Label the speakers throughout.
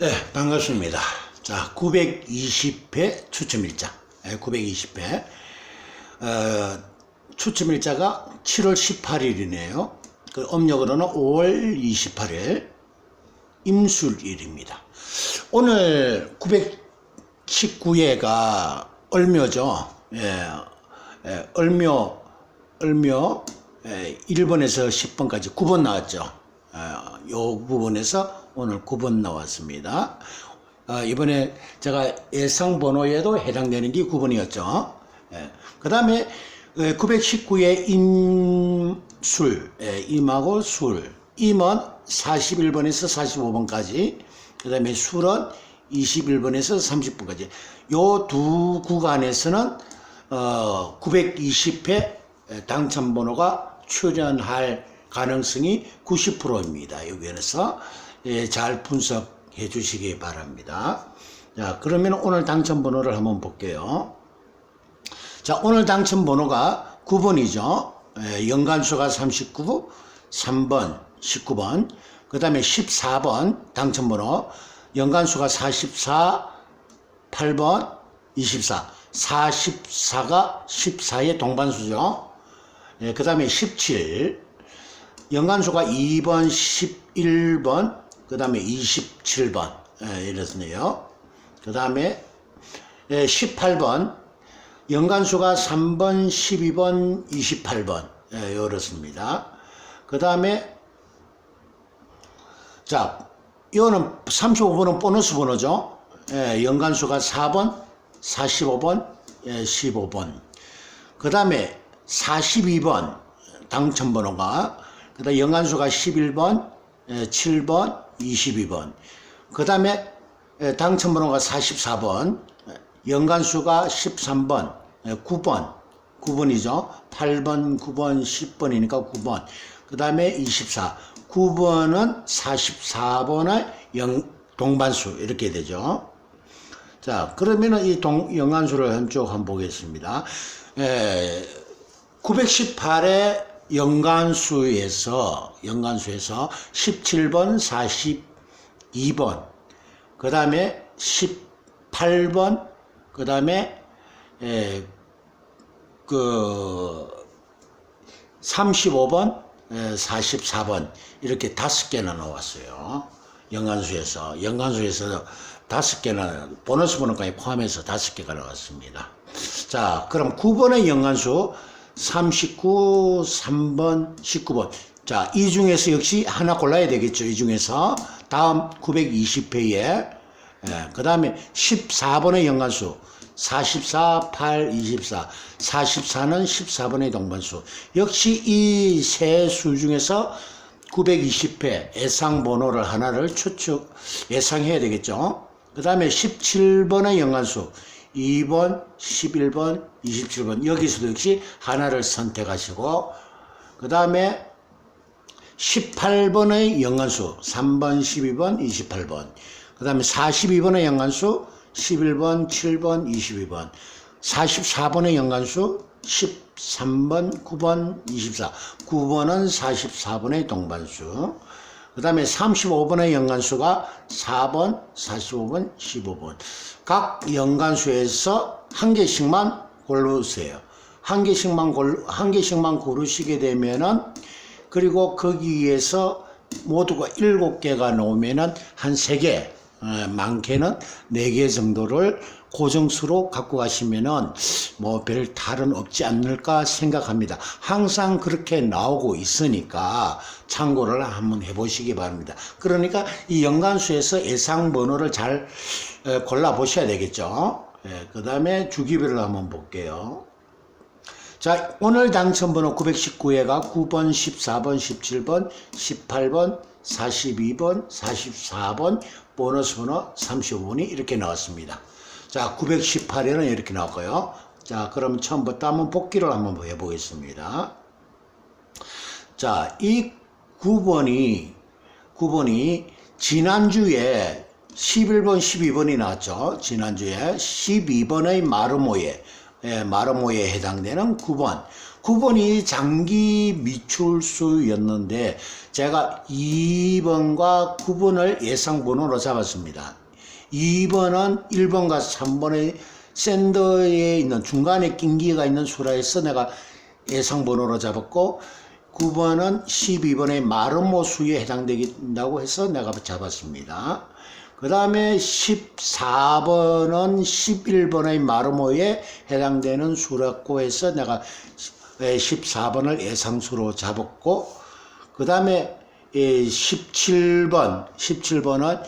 Speaker 1: 네, 반갑습니다. 자, 920회 추첨일자. 네, 920회. 어, 추첨일자가 7월 18일이네요. 그 음력으로는 5월 28일 임술일입니다. 오늘 919회가 얼묘죠. 예, 예, 얼묘, 얼묘, 예, 1번에서 10번까지 9번 나왔죠. 어, 요 부분에서 오늘 9번 나왔습니다. 어, 이번에 제가 예상 번호에도 해당되는 게 9번이었죠. 그 다음에 919의 임술, 예, 임하고 술. 임은 41번에서 45번까지, 그 다음에 술은 21번에서 30번까지. 요 두 구간에서는 어, 920회 당첨 번호가 출연할 가능성이 90%입니다. 여기에서 예, 잘 분석해 주시기 바랍니다. 자, 그러면 오늘 당첨 번호를 한번 볼게요. 자, 오늘 당첨 번호가 9번이죠. 예, 연간수가 39, 3번, 19번, 그 다음에 14번 당첨 번호, 연간수가 44, 8번, 24. 44가 14의 동반수죠. 예, 그 다음에 17, 연간수가 2번, 11번, 그 다음에 27번, 예, 이렇네요. 그 다음에 예, 18번, 연간수가 3번, 12번, 28번, 예, 이렇습니다. 그 다음에, 자, 이거는 35번은 보너스 번호죠. 예, 연간수가 4번, 45번, 예, 15번. 그 다음에 42번 당첨번호가, 그 다음에 연간수가 11번, 예, 7번, 22번. 그 다음에 예, 당첨번호가 44번, 연간수가 13번, 예, 9번, 9번이죠. 8번, 9번, 10번이니까 9번. 그 다음에 24. 9번은 44번의 영, 동반수, 이렇게 되죠. 자, 그러면은 이 동, 영안수를 한쪽 한번 보겠습니다. 에, 918의 연간수에서, 연간수에서 17번, 42번, 그 다음에 18번, 그 다음에, 에, 그, 35번, 에, 44번, 이렇게 다섯 개나 나왔어요. 연간수에서. 연간수에서 다섯 개나, 보너스 번호까지 포함해서 다섯 개가 나왔습니다. 자, 그럼 9번의 연간수 39, 3번, 19번. 자, 이 중에서 역시 하나 골라야 되겠죠. 이 중에서. 다음 920회에, 그 다음에 14번의 연간수. 44, 8, 24. 44는 14번의 동반수. 역시 이 세 수 중에서 920회 예상 번호를 하나를 추측, 예상해야 되겠죠. 그 다음에 17번의 연간수. 2번, 11번, 27번. 여기서도 역시 하나를 선택하시고, 그 다음에 18번의 연간수. 3번, 12번, 28번. 그 다음에 42번의 연간수. 11번, 7번, 22번. 44번의 연간수. 13번, 9번, 24. 9번은 44번의 동반수. 그 다음에 35번의 연간수가 4번, 45번, 15번. 각 연간수에서 한 개씩만 고르세요. 한 개씩만 골, 한 개씩만 고르시게 되면은, 그리고 거기에서 모두가 일곱 개가 나오면은 한 세 개, 어, 많게는 네 개 정도를 고정수로 갖고 가시면은 뭐별 탈은 없지 않을까 생각합니다. 항상 그렇게 나오고 있으니까 참고를 한번 해보시기 바랍니다. 그러니까 이 연간수에서 예상 번호를 잘 어, 골라 보셔야 되겠죠. 그 다음에 주기별로 한번 볼게요. 자, 오늘 당첨번호 919회가 9번, 14번, 17번, 18번, 42번, 44번, 보너스 번호 35번이 이렇게 나왔습니다. 자, 918회는 이렇게 나왔고요. 자, 그럼 처음부터 한번 복기를 한번 해보겠습니다. 자, 이 9번이, 9번이 지난주에 11번, 12번이 나왔죠. 지난주에 12번의 마르모에, 예, 마르모에 해당되는 9번. 9번이 장기 미출수였는데 제가 2번과 9번을 예상번호로 잡았습니다. 2번은 1번과 3번의 샌더에 있는 중간에 낀기가 있는 수라 해서 내가 예상번호로 잡았고 9번은 12번의 마름모 수에 해당된다고 해서 내가 잡았습니다. 그 다음에 14번은 11번의 마르모에 해당되는 수라고 해서 내가 14번을 예상수로 잡았고 그 다음에 17번 17번은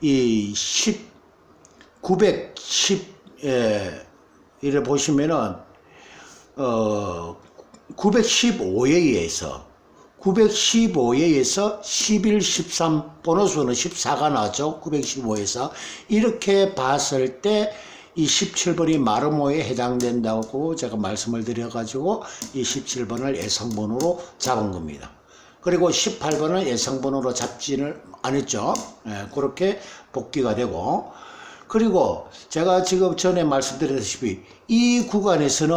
Speaker 1: 이 10, 910 예, 보시면은 어 915에 의해서 915에 의해서 11, 13 보너스는 14가 나왔죠. 915에서 이렇게 봤을 때 이 17번이 마르모에 해당된다고 제가 말씀을 드려가지고 이 17번을 예상번호로 잡은 겁니다. 그리고 18번은 예상번호로 잡지를 않았죠. 예, 그렇게 복귀가 되고 그리고 제가 지금 전에 말씀드렸다시피 이 구간에서는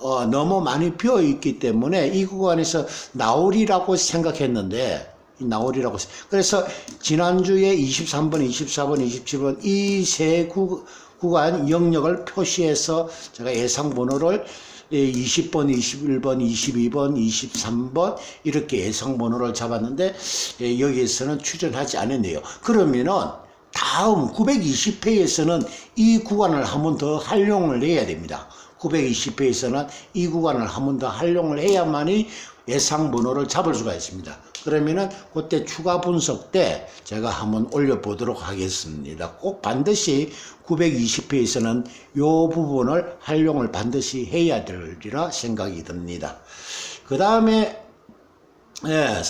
Speaker 1: 어, 너무 많이 비어 있기 때문에 이 구간에서 나오리라고 생각했는데 이 나오리라고 생- 그래서 지난주에 23번, 24번, 27번 이 세 구간 영역을 표시해서 제가 예상 번호를 20번, 21번, 22번, 23번 이렇게 예상 번호를 잡았는데 예, 여기에서는 출연하지 않았네요. 그러면은 다음 920회에서는 이 구간을 한 번 더 활용을 해야 됩니다. 920회에서는 이 구간을 한 번 더 활용을 해야만이 예상 번호를 잡을 수가 있습니다. 그러면은 그때 추가 분석 때 제가 한번 올려보도록 하겠습니다. 꼭 반드시 920회에서는 이 부분을 활용을 반드시 해야 되리라 생각이 듭니다. 그 다음에 예,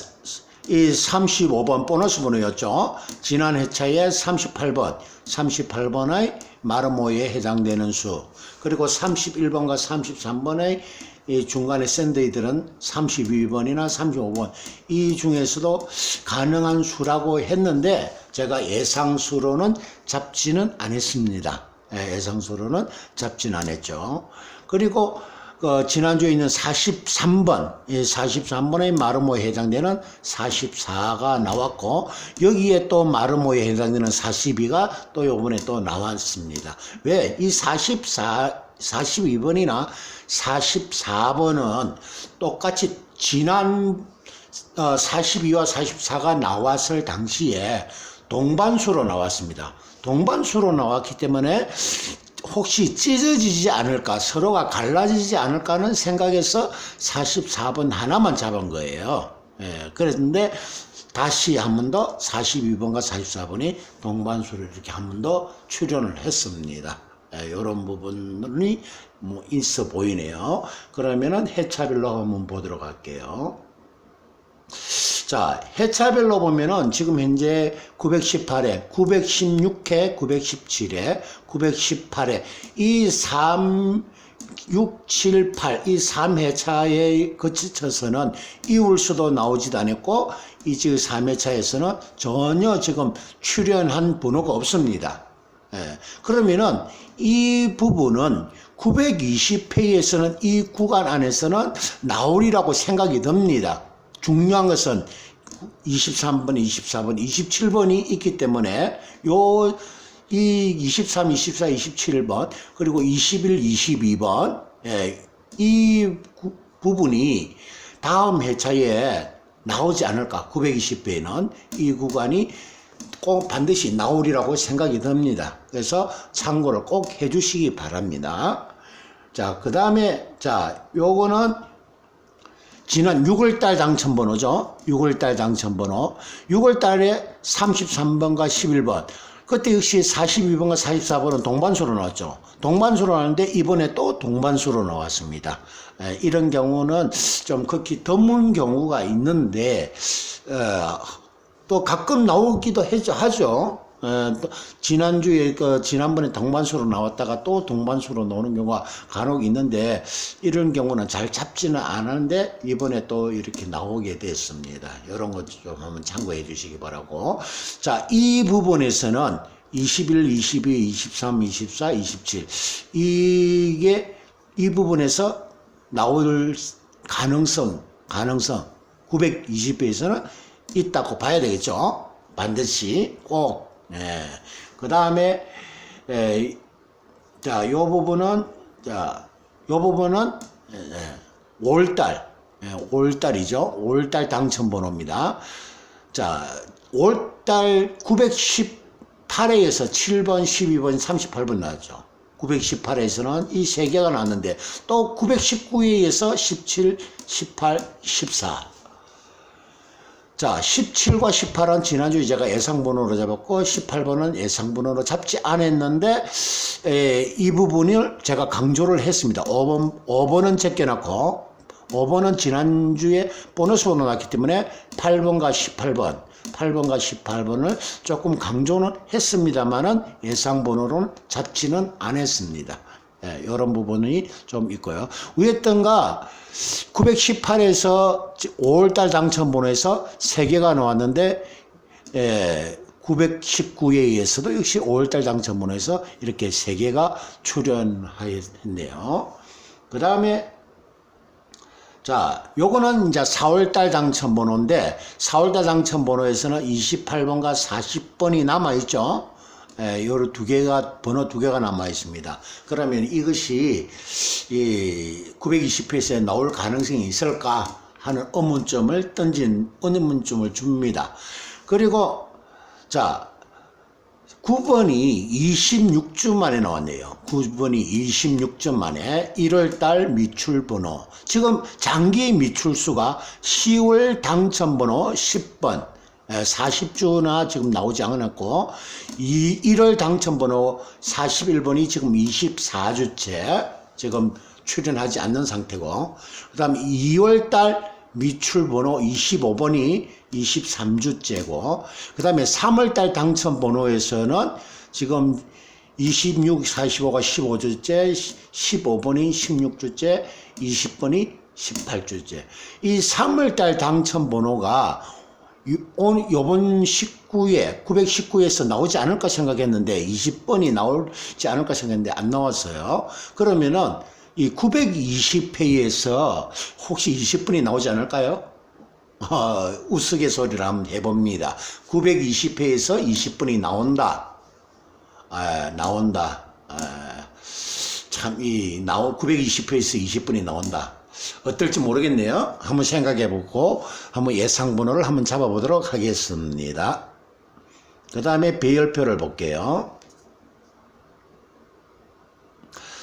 Speaker 1: 이 35번 보너스 번호였죠. 지난 회차에 38번, 38번의 마르모에 해당되는 수, 그리고 31번과 33번의 이 중간에 샌드이들은 32번이나 35번 이 중에서도 가능한 수라고 했는데 제가 예상수로는 잡지는 않았습니다. 예, 예상수로는 잡지는 않았죠. 그리고 그 지난주에 있는 43번, 이 43번의 마르모에 해당되는 44가 나왔고 여기에 또 마르모에 해당되는 42가 또 요번에 또 나왔습니다. 왜? 이 44, 42번이나 44번은 똑같이 지난 어, 42와 44가 나왔을 당시에 동반수로 나왔습니다. 동반수로 나왔기 때문에 혹시 찢어지지 않을까, 서로가 갈라지지 않을까는 생각해서 44번 하나만 잡은 거예요. 예, 그랬는데 다시 한 번 더 42번과 44번이 동반수를 이렇게 한 번 더 출연을 했습니다. 예, 이런 부분이 뭐 있어 보이네요. 그러면은 해차별로 한번 보도록 할게요. 자, 해차별로 보면은 지금 현재 918회, 916회, 917회, 918회 이 3, 6, 7, 8, 이 3회차에 거쳐서는 이울수도 나오지도 않았고, 이 지금 3회차에서는 전혀 지금 출연한 번호가 없습니다. 예, 그러면은 이 부분은 920회에서는 이 구간 안에서는 나오리라고 생각이 듭니다. 중요한 것은 23번, 24번, 27번이 있기 때문에 요 이 23, 24, 27번 그리고 21, 22번 예, 이 구- 부분이 다음 회차에 나오지 않을까 920회는 이 구간이 꼭 반드시 나오리라고 생각이 듭니다. 그래서 참고를 꼭 해주시기 바랍니다. 자, 그 다음에, 자, 요거는 지난 6월달 당첨번호죠. 6월달 당첨번호. 6월달에 33번과 11번. 그때 역시 42번과 44번은 동반수로 나왔죠. 동반수로 나왔는데 이번에 또 동반수로 나왔습니다. 에, 이런 경우는 좀 극히 드문 경우가 있는데 어, 또 가끔 나오기도 하죠. 에, 또 지난주에 그 지난번에 동반수로 나왔다가 또 동반수로 나오는 경우가 간혹 있는데 이런 경우는 잘 잡지는 않았는데 이번에 또 이렇게 나오게 됐습니다. 이런 것 좀 한번 참고해 주시기 바라고. 자, 이 부분에서는 21, 22, 23, 24, 27 이게 이 부분에서 나올 가능성, 가능성 920회에서는 있다고 봐야 되겠죠. 반드시 꼭. 예. 그 다음에 에, 자, 요 부분은 자, 요 부분은 예, 예, 5월달, 예, 5월달이죠. 5월달 당첨 번호입니다. 자, 5월달 918회에서 7번, 12번, 38번 나왔죠. 918회에서는 이 세 개가 나왔는데 또 919회에서 17, 18, 14. 자, 17과 18은 지난주에 제가 예상번호로 잡았고 18번은 예상번호로 잡지 않았는데 에, 이 부분을 제가 강조를 했습니다. 5번, 5번은 제껴놨고 5번은 지난주에 보너스 번호 났기 때문에 8번과 18번 8번과 18번을 조금 강조는 했습니다만은 예상번호로는 잡지는 않았습니다. 예, 이런 부분이 좀 있고요. 위에 던가 918에서 5월달 당첨번호에서 3개가 나왔는데 예, 919회에서도 역시 5월달 당첨번호에서 이렇게 3개가 출연하였네요. 그 다음에 자, 요거는 이제 4월달 당첨번호인데 4월달 당첨번호에서는 28번과 40번이 남아있죠. 예, 요런 두 개가 번호 두 개가 남아 있습니다. 그러면 이것이 이 920회에서 나올 가능성이 있을까 하는 의문점을 던진 의문점을 줍니다. 그리고 자 9번이 26주 만에 나왔네요. 9번이 26주 만에 1월달 미출번호. 지금 장기 미출수가 10월 당첨번호 10번. 40주나 지금 나오지 않았고, 이 1월 당첨번호 41번이 지금 24주째 지금 출연하지 않는 상태고, 그 다음 2월달 미출번호 25번이 23주째고, 그 다음에 3월달 당첨번호에서는 지금 26, 45가 15주째, 15번이 16주째, 20번이 18주째. 이 3월달 당첨번호가 요- 요번 19회, 919에서 나오지 않을까 생각했는데 20번이 나오지 않을까 생각했는데 안 나왔어요. 그러면은 이 920회에서 혹시 20분이 나오지 않을까요? 어, 우스갯소리를 한번 해봅니다. 920회에서 20분이 나온다. 아, 나온다. 아, 참, 이, 나오, 920회에서 20분이 나온다. 어떨지 모르겠네요. 한번 생각해 보고, 한번 예상 번호를 한번 잡아 보도록 하겠습니다. 그 다음에 배열표를 볼게요.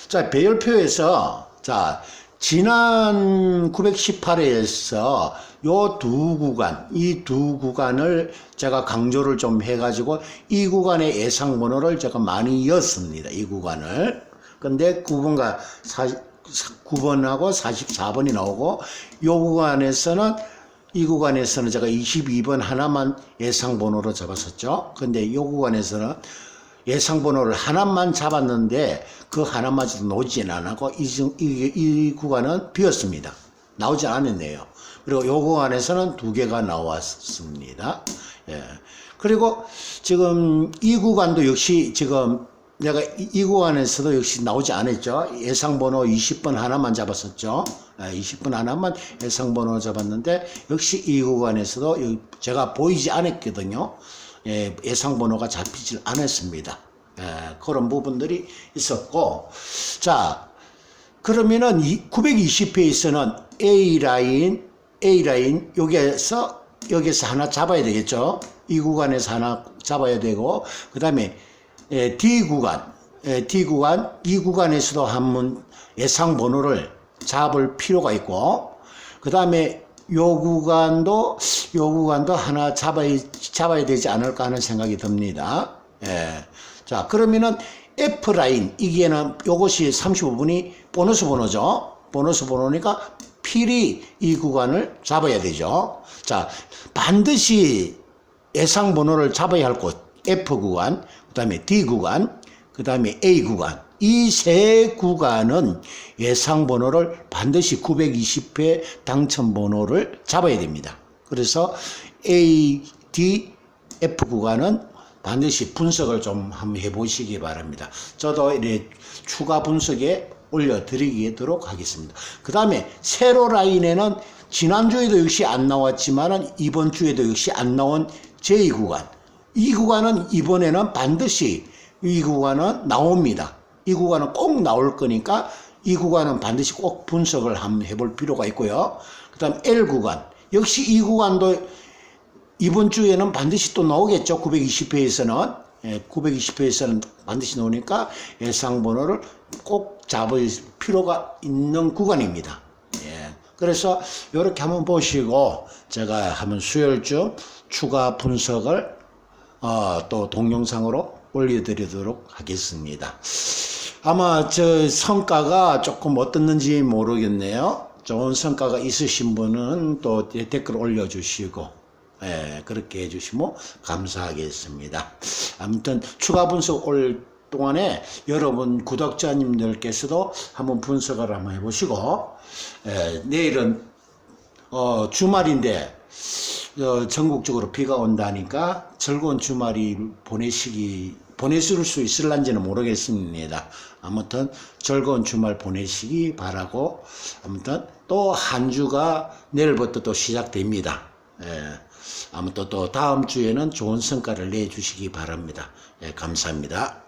Speaker 1: 자, 배열표에서, 자, 지난 918회에서 요 두 구간, 이 두 구간을 제가 강조를 좀 해가지고 이 구간의 예상 번호를 제가 많이 였습니다. 이 구간을. 근데 9번과 9번하고 44번이 나오고 요 구간에서는 이 구간에서는 제가 22번 하나만 예상 번호로 잡았었죠. 근데 이 구간에서는 예상 번호를 하나만 잡았는데 그 하나마저도 나오진 않았고 이, 중- 이, 이 구간은 비었습니다. 나오지 않았네요. 그리고 요 구간에서는 두 개가 나왔습니다. 예. 그리고 지금 이 구간도 역시 지금 내가 이, 이 구간에서도 역시 나오지 않았죠. 예상 번호 20번 하나만 잡았었죠. 예, 20번 하나만 예상 번호 잡았는데 역시 이 구간에서도 여- 제가 보이지 않았거든요. 예, 예상 번호가 잡히질 않았습니다. 예, 그런 부분들이 있었고, 자, 그러면은 920회에서는 A 라인, A 라인 여기에서 여기서 하나 잡아야 되겠죠. 이 구간에서 하나 잡아야 되고, 그 다음에 D 구간, 에, D 구간, 이 구간에서도 한번 예상 번호를 잡을 필요가 있고, 그 다음에 요 구간도 요 구간도 하나 잡아야 잡아야 되지 않을까 하는 생각이 듭니다. 예. 자 그러면은 F 라인 이게는 요것이 35분이 보너스 번호죠. 보너스 번호니까 필히 이 구간을 잡아야 되죠. 자 반드시 예상 번호를 잡아야 할 곳 F 구간, 그 다음에 D 구간, 그 다음에 A 구간. 이 세 구간은 예상 번호를 반드시 920회 당첨 번호를 잡아야 됩니다. 그래서 A, D, F 구간은 반드시 분석을 좀 한번 해보시기 바랍니다. 저도 이래 추가 분석에 올려드리도록 하겠습니다. 그 다음에 세로 라인에는 지난주에도 역시 안 나왔지만은 이번 주에도 역시 안 나온 제2구간. 이 구간은 이번에는 반드시 이 구간은 나옵니다. 이 구간은 꼭 나올 거니까 이 구간은 반드시 꼭 분석을 한번 해볼 필요가 있고요. 그 다음 L 구간. 역시 이 구간도 이번 주에는 반드시 또 나오겠죠. 920회에서는. 예, 920회에서는 반드시 나오니까 예상 번호를 꼭 잡을 필요가 있는 구간입니다. 예. 그래서 이렇게 한번 보시고 제가 한번 수요일쯤 추가 분석을 어, 또 동영상으로 올려드리도록 하겠습니다. 아마 저 성과가 조금 어떻는지 모르겠네요. 좋은 성과가 있으신 분은 또 댓글 올려주시고 예, 그렇게 해주시면 감사하겠습니다. 아무튼 추가 분석 올 동안에 여러분 구독자님들께서도 한번 분석을 한번 해보시고 예, 내일은 어, 주말인데 어, 전국적으로 비가 온다니까 즐거운 주말이 보내시기 보내실 수 있을란지는 모르겠습니다. 아무튼 즐거운 주말 보내시기 바라고 아무튼 또 한 주가 내일부터 또 시작됩니다. 예, 아무튼 또 다음 주에는 좋은 성과를 내주시기 바랍니다. 예, 감사합니다.